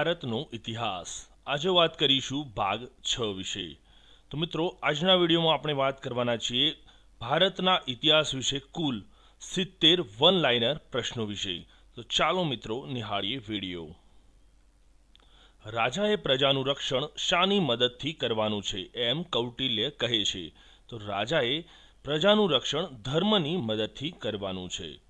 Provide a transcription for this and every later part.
ભારતનો ઇતિહાસ. આજે વાત કરીશું ભાગ છ વિશે. તો મિત્રો, આજના વિડીયોમાં આપણે વાત કરવાના છીએ ભારતના ઇતિહાસ વિશે કુલ સિત્તેર વન લાઇનર પ્રશ્નો વિશે. તો ચાલો મિત્રો, નિહાળીએ વીડિયો. રાજાએ પ્રજાનું રક્ષણ શાની મદદથી કરવાનું છે એમ કૌટિલ્ય કહે છે. તો રાજાએ પ્રજાનું રક્ષણ ધર્મની મદદથી કરવાનું છે.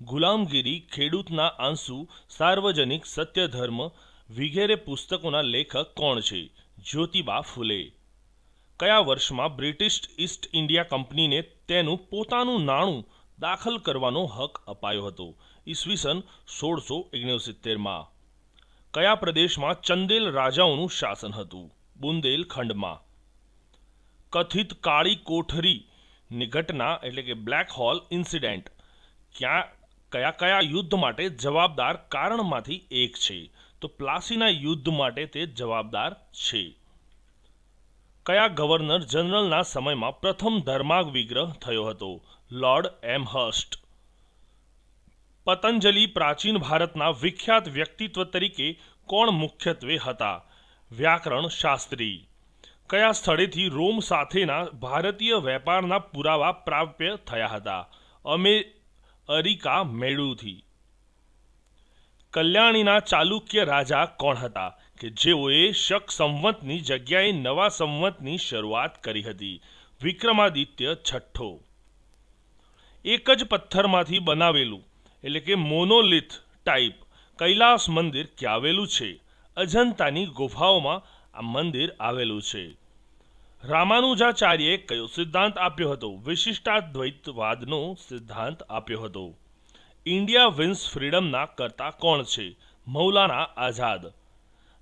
ગુલામગીરી ખેડૂતના આંસુ, સાર્વજનિક સત્યધર્મ વિગેરે પુસ્તકોના લેખક કોણ છે? જ્યોતિબા ફૂલે. કયા વર્ષમાં બ્રિટિશ ઈસ્ટ ઇન્ડિયા કંપનીને તેનું પોતાનું નાણું દાખલ કરવાનો હક અપાયો હતો? ઈસવીસન સોળસો ઓગણસિત્તેરમાં. કયા પ્રદેશમાં ચંદેલ રાજાઓનું શાસન હતું? બુંદેલખંડમાં કથિત કાળી કોઠરીની ઘટના એટલે કે બ્લેક હોલ ઇન્સિડેન્ટ ક્યાં કયા કયા યુદ્ધ માટે જવાબદાર કારણમાંથી એક છે? તો પ્લાસીના યુદ્ધ માટે તે જવાબદાર છે. કયા ગવર્નર જનરલના સમયમાં પ્રથમ ધર્માગ વિગ્રહ થયો હતો? લોર્ડ એમ હર્સ્ટ પતંજલિ પ્રાચીન ભારતના વિખ્યાત વ્યક્તિત્વ તરીકે કોણ મુખ્યત્વે હતા? વ્યાકરણ શાસ્ત્રી. કયા સ્થળેથી રોમ સાથેના ભારતીય વેપારના પુરાવા પ્રાપ્ય થયા હતા? અમે અરિકા મેળુથી. કલ્યાણીના ચાલુક્ય રાજા કોણ હતા કે જેઓએ શક સંવતની જગ્યાએ નવા સંવતની શરૂઆત કરી હતી? વિક્રમાદિત્ય છઠ્ઠો. એક જ પથ્થરમાંથી બનાવેલું, એટલે કે મોનોલિથ ટાઈપ, કૈલાસ મંદિર ક્યાં આવેલું છે? અજંતાની ગુફાઓમાં આ મંદિર આવેલું છે. રામાનુજાચાર્યએ કયો સિદ્ધાંત આપ્યો હતો? વિશિષ્ટાદ્વૈતવાદનો સિદ્ધાંત આપ્યો હતો. ઇન્ડિયા વિન્સ ફ્રીડમના કરતા કોણ છે? મૌલાના આઝાદ.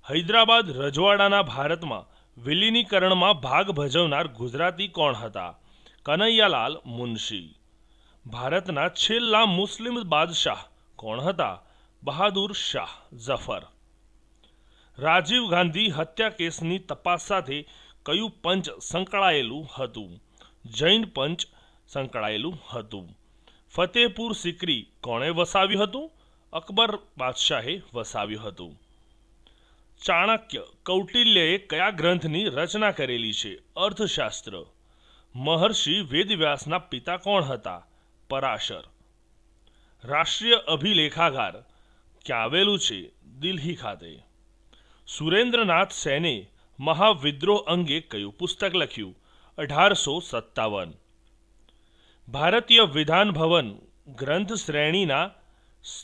હૈદરાબાદ રજવાડાના ભારતમાં વિલીનીકરણમાં ભાગ ભજવનાર ગુજરાતી કોણ હતા? કનૈયાલાલ મુનશી. ભારતના છેલ્લા મુસ્લિમ બાદશાહ કોણ હતા? બહાદુર શાહ જફર રાજીવ ગાંધી હત્યા કેસની તપાસ સાથે કયું પંચ સંકળાયેલું હતું? જૈન પંચ સંકળાયેલું હતું. ફતેહપુર સિકરી કોણે વસાવ્યું હતું? અકબર બાદશાહે વસાવ્યું હતું. ચાણક્ય કૌટિલ્યએ કયા ગ્રંથની રચના કરેલી છે? અર્થશાસ્ત્ર. મહર્ષિ વેદવ્યાસના પિતા કોણ હતા? પરાશર. રાષ્ટ્રીય અભિલેખાગાર. ક્યાં આવેલું છે? દિલ્હી ખાતે. સુરેન્દ્રનાથ સેને મહાવિદ્રોહ અંગે કયું પુસ્તક લખ્યું? અઢારસો સત્તાવન. ભારતીય વિધાન ભવન ગ્રંથ શ્રેણીના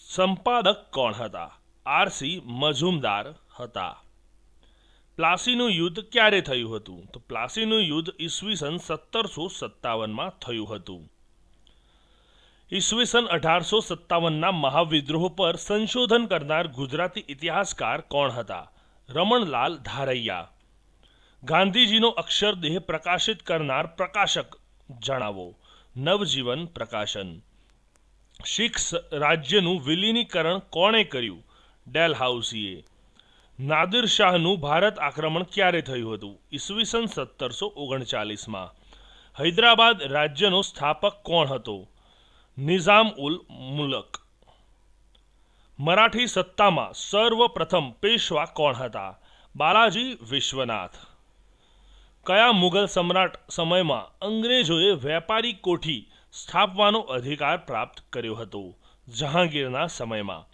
સંપાદક કોણ હતા? આરસી મઝુમદાર હતા. પ્લાસીનું યુદ્ધ ક્યારે થયું હતું? તો પ્લાસીનું યુદ્ધ ઈસવીસન સત્તરસો સત્તાવનમાં થયું હતું. ઈસવીસન અઢારસો સત્તાવનના મહાવિદ્રોહ પર સંશોધન કરનાર ગુજરાતી ઇતિહાસકાર કોણ હતા? રમણલાલ ધારૈયા. ગાંધીજીનો અક્ષરદેહ પ્રકાશિત કરનાર પ્રકાશક જણાવો. નવજીવન પ્રકાશન. શીખ રાજ્યનું વિલીનીકરણ કોણે કર્યું? ડેલહાઉસીએ. નાદિર શાહનું ભારત આક્રમણ ક્યારે થયું હતું? ઈસવીસન સત્તરસો ઓગણચાલીસમાં. હૈદરાબાદ રાજ્યનો સ્થાપક કોણ હતો? નિઝામ ઉલ મુલક. મરાઠી સત્તામાં સર્વપ્રથમ પેશવા કોણ હતા? બાલાજી વિશ્વનાથ. કયા મુઘલ સમ્રાટ સમયમાં અંગ્રેજોએ વેપારી કોઠી સ્થાપવાનો અધિકાર પ્રાપ્ત કર્યો હતો? જહાંગીરના સમયમાં.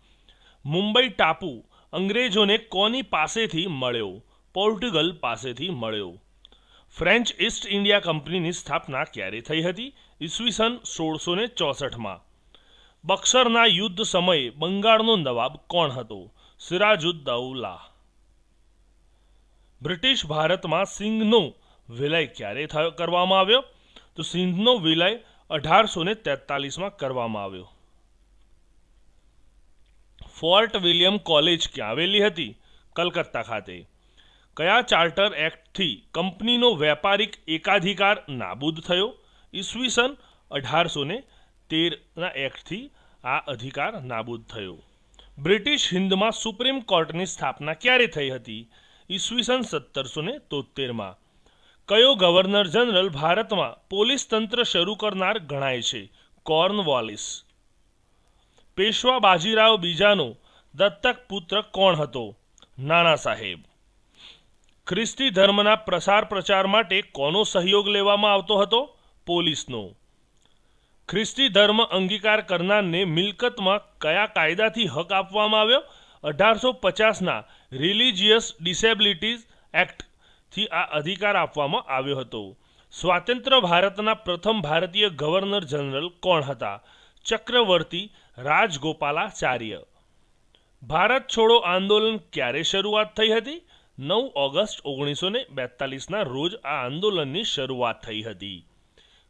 મુંબઈ ટાપુ અંગ્રેજોને કોની પાસેથી મળ્યો? પોર્ટુગલ પાસેથી મળ્યો. ફ્રેન્ચ ઈસ્ટ ઇન્ડિયા કંપનીની સ્થાપના ક્યારે થઈ હતી? ઈસવીસન સોળસો ને ચોસઠમાં. બક્સરના યુદ્ધ સમયે બંગાળનો નવાબ કોણ હતો? સિરાજુદ્દૌલા. બ્રિટિશ ભારતમાં સિંઘનો વિલય ક્યારે કરવામાં આવ્યો? તો સિંધનો વિલય અઢારસો ને તેતાલીસમાં કરવામાં આવ્યો. ફોર્ટ વિલિયમ કોલેજ ક્યાં આવેલી હતી? કલકત્તા ખાતે. કયા ચાર્ટર એક્ટથી કંપનીનો વેપારિક એકાધિકાર નાબૂદ થયો? ઈસવીસન અઢારસો ને તેરના એક્ટથી આ અધિકાર નાબૂદ થયો. બ્રિટિશ હિન્દમાં સુપ્રીમ કોર્ટની સ્થાપના ક્યારે થઈ હતી? ઈસવીસન સત્તરસો ને તોતેરમાં કયો ગવર્નર જનરલ ભારતમાં પોલીસ તંત્ર શરૂ કરનાર ગણાય છે? કોર્નવોલિસ પેશવા બાજીરાવ બીજાનો દત્તક પુત્ર કોણ હતો? નાના સાહેબ. ખ્રિસ્તી ધર્મના પ્રસાર પ્રચાર માટે કોનો સહયોગ લેવામાં આવતો હતો? પોલીસનો. ખ્રિસ્તી ધર્મ અંગીકાર કરનારને મિલકતમાં કયા કાયદાથી હક આપવામાં આવ્યો? અઢારસો પચાસના રિલિજિયસ ડિસેબિલિટીઝ એક્ટથી આ અધિકાર આપવામાં આવ્યો હતો. સ્વાતંત્ર્ય ભારતના પ્રથમ ભારતીય ગવર્નર જનરલ કોણ હતા? ચક્રવર્તી રાજગોપાલાચાર્ય. ભારત છોડો આંદોલન ક્યારે શરૂઆત થઈ હતી? નવ ઓગસ્ટ ઓગણીસો ને બેતાલીસના રોજ આ આંદોલનની શરૂઆત થઈ હતી.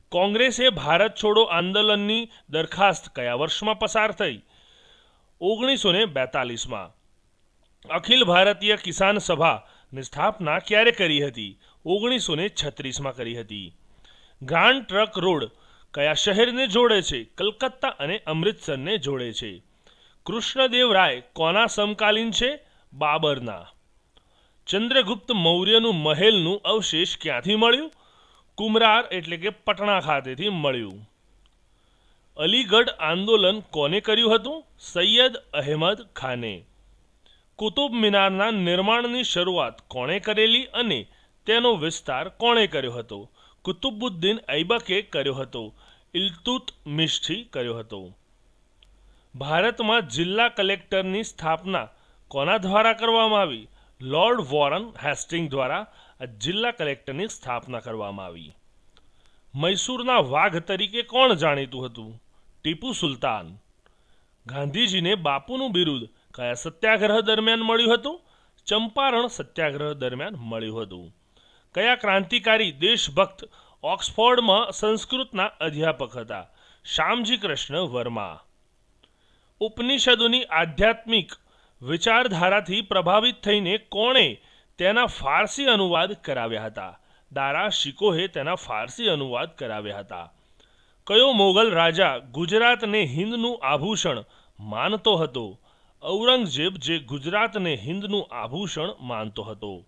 કોંગ્રેસે ભારત છોડો આંદોલનની દરખાસ્ત કયા વર્ષમાં પસાર થઈ? ઓગણીસો ને બેતાલીસમાં. અખિલ ભારતીય કિસાન સભાની સ્થાપના ક્યારે કરી હતી? ઓગણીસો ને છત્રીસમાં કરી હતી. ગ્રાન્ડ ટ્રક રોડ કયા શહેરને જોડે છે? કલકત્તા અને અમૃતસરને જોડે છે. કૃષ્ણદેવ રાય કોના સમકાલીન છે? બાબરના. ચંદ્રગુપ્ત મૌર્યનું મહેલનું અવશેષ ક્યાંથી મળ્યું? કુમરાર એટલે કે પટણા ખાતેથી મળ્યું. અલીગઢ આંદોલન કોને કર્યું હતું? સૈયદ અહેમદ ખાને. કુતુબ મિનારના નિર્માણની શરૂઆત કોણે કરેલી અને તેનો વિસ્તાર કોણે કર્યો હતો? કુતુબુદ્દીન ઐબકે કર્યો હતો. ઇલ્તુત મિશથી કર્યો હતો. ભારતમાં જિલ્લા કલેક્ટરની સ્થાપના કોના દ્વારા કરવામાં આવી? લોર્ડ વોરન હેસ્ટિંગ દ્વારા જિલ્લા કલેક્ટરની સ્થાપના કરવામાં આવી. મૈસૂરના વાઘ તરીકે કોણ જાણીતું હતું? ટીપુ સુલતાન. ગાંધીજીને બાપુનું બિરુદ કયા સત્યાગ્રહ દરમિયાન મળ્યું હતું? ચંપારણ સત્યાગ્રહ દરમિયાન મળ્યું હતું. કયા ક્રાંતિકારી દેશભક્ત ઓક્સફોર્ડમાં સંસ્કૃતના અધ્યાપક હતા? શ્યામજી કૃષ્ણ વર્મા. ઉપનિષદોની આધ્યાત્મિક વિચારધારાથી પ્રભાવિત થઈને કોણે તેના ફારસી અનુવાદ કરાવ્યા હતા? દારા શિકોહે તેના ફારસી અનુવાદ કરાવ્યા હતા. કયો મોગલ રાજા ગુજરાતને હિન્દનું આભૂષણ માનતો હતો? ઔરંગઝેબ જે ગુજરાતને હિન્દનું આભૂષણ માનતો હતો.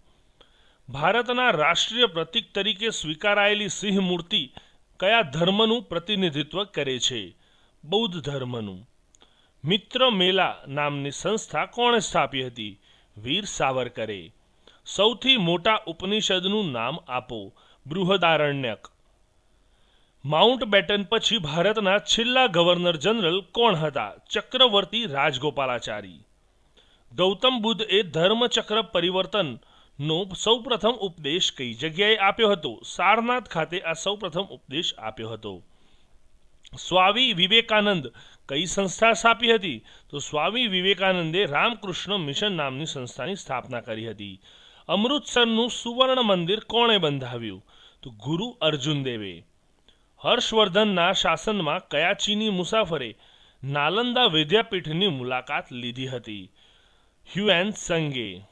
ભારતના રાષ્ટ્રીય પ્રતીક તરીકે સ્વીકારાયેલી સિંહ મૂર્તિ કયા ધર્મનું પ્રતિનિધિત્વ કરે છે? બૌદ્ધ ધર્મનું. મિત્ર મેલા નામની સંસ્થા કોણે સ્થાપી હતી? વીર સાવરકરે. સૌથી મોટા ઉપનિષદનું નામ આપો. બૃહદારણ્યક. માઉન્ટ બેટન પછી ભારતના છેલ્લા ગવર્નર જનરલ કોણ હતા? ચક્રવર્તી રાજગોપાલાચારી. ગૌતમ બુદ્ધ એ ધર્મચક્ર પરિવર્તનનો સૌપ્રથમ ઉપદેશ કઈ જગ્યાએ આપ્યો હતો? સારનાથ ખાતે આ સૌપ્રથમ ઉપદેશ આપ્યો હતો. સ્વામી વિવેકાનંદ કઈ સંસ્થા સ્થાપી હતી? તો સ્વામી વિવેકાનંદે રામકૃષ્ણ મિશન નામની સંસ્થાની સ્થાપના કરી હતી. અમૃતસરનું સુવર્ણ મંદિર કોણે બંધાવ્યું? તો ગુરુ અર્જુન દેવે. હર્ષવર્ધનના શાસનમાં કયા ચીની મુસાફરે નાલંદા વિદ્યાપીઠની મુલાકાત લીધી હતી. હ્યુએન સંગે.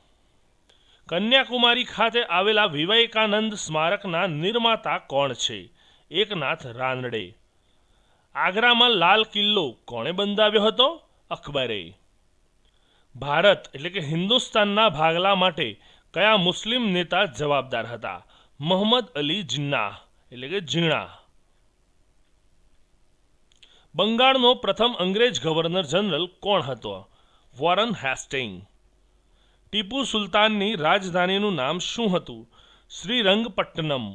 કન્યાકુમારી ખાતે આવેલા વિવેકાનંદ સ્મારકના નિર્માતા કોણ છે? એકનાથ રાનડે. આગ્રામાં લાલ કિલ્લો કોણે બંધાવ્યો હતો? અકબરે. ભારત, એટલે કે હિન્દુસ્તાનના ભાગલા માટે કયા મુસ્લિમ નેતા જવાબદાર હતા? મોહમ્મદ અલી જિન્નાહ એટલે કે ઝીણા બંગાળનો પ્રથમ અંગ્રેજ ગવર્નર જનરલ કોણ હતો? Warren Hastings. ટીપુ સુલતાનની રાજધાનીનું નામ શું હતું? શ્રીરંગપટ્ટનમ.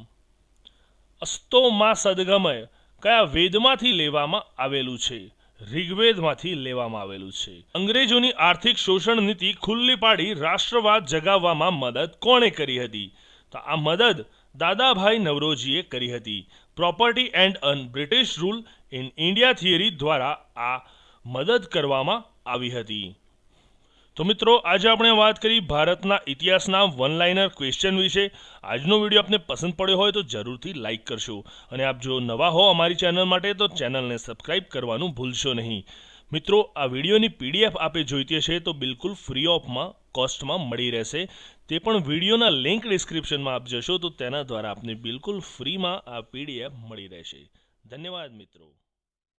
અસ્તો માં સદગમય કયા વેદમાંથી લેવામાં આવેલું છે? ઋગ્વેદમાંથી લેવામાં આવેલું છે. અંગ્રેજોની આર્થિક શોષણ નીતિ ખુલ્લી પાડી રાષ્ટ્રવાદ જગાવવામાં મદદ કોણે કરી હતી? તો આ મદદ દાદાભાઈ નવરોજીએ કરી હતી. Property and un British rule in India theory દ્વારા આ મદદ કરવામાં આવી હતી. તો મિત્રો, આજે આપણે વાત કરી ભારતના ઇતિહાસના વન લાઇનર ક્વેશ્ચન વિશે. આજનો વીડિયો આપને પસંદ પડ્યો હોય તો જરૂરથી લાઇક કરશો. અને આપ જો નવા હો અમારી ચેનલ માટે, તો ચેનલને સબસ્ક્રાઇબ કરવાનું ભૂલશો નહીં. મિત્રો, આ વિડીયોની પીડીએફ આપે જોઈતી હશે તો બિલકુલ ફ્રી ઓફમાં કોસ્ટમાં મળી રહેશે. તે પણ વિડીયોના લિંક ડિસ્ક્રિપ્શનમાં આપ જશો તો તેના દ્વારા આપને બિલકુલ ફ્રીમાં આ પીડીએફ મળી રહેશે. ધન્યવાદ મિત્રો.